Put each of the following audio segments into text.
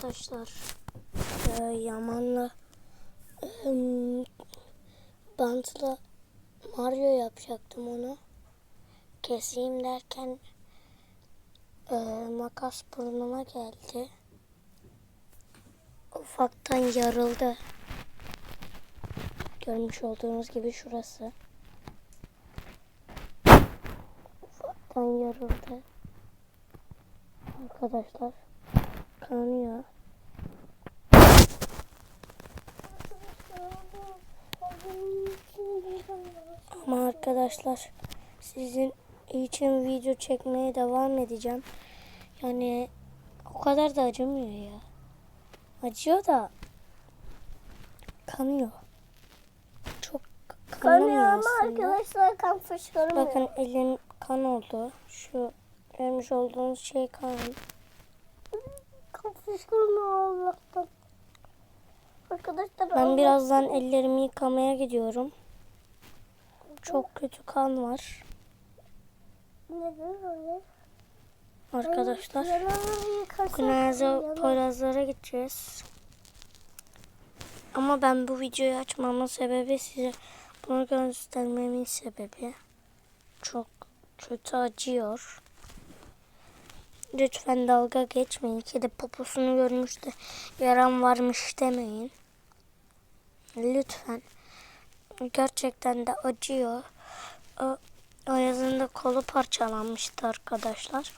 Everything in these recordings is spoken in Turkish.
arkadaşlar. Ee, Yaman'la ım, bantla Mario yapacaktım onu. Keseyim derken e, makas burnuma geldi. Ufaktan yarıldı. Görmüş olduğunuz gibi şurası. Ufaktan yarıldı. Arkadaşlar kanıyor. Ama arkadaşlar sizin için video çekmeye devam edeceğim. Yani o kadar da acımıyor ya. Acıyor da kanıyor. Çok Kanıyor ama aslında. arkadaşlar kan fışkırmıyor. Bakın elim kan oldu. Şu görmüş olduğunuz şey kan. Kan fışkırmıyor Allah'tan. Arkadaşlar Ben birazdan ellerimi yıkamaya gidiyorum. Çok kötü kan var. Arkadaşlar. Yanar. Poyrazlara gideceğiz. Ama ben bu videoyu açmamın sebebi size bunu göstermemin sebebi. Çok kötü acıyor. Lütfen dalga geçmeyin. Kedi poposunu görmüş de yaram varmış demeyin. Lütfen. Gerçekten de acıyor. O, Ayaz'ın da kolu parçalanmıştı arkadaşlar.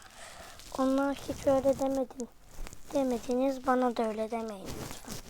Onlar hiç öyle demedim. Demediniz bana da öyle demeyin lütfen.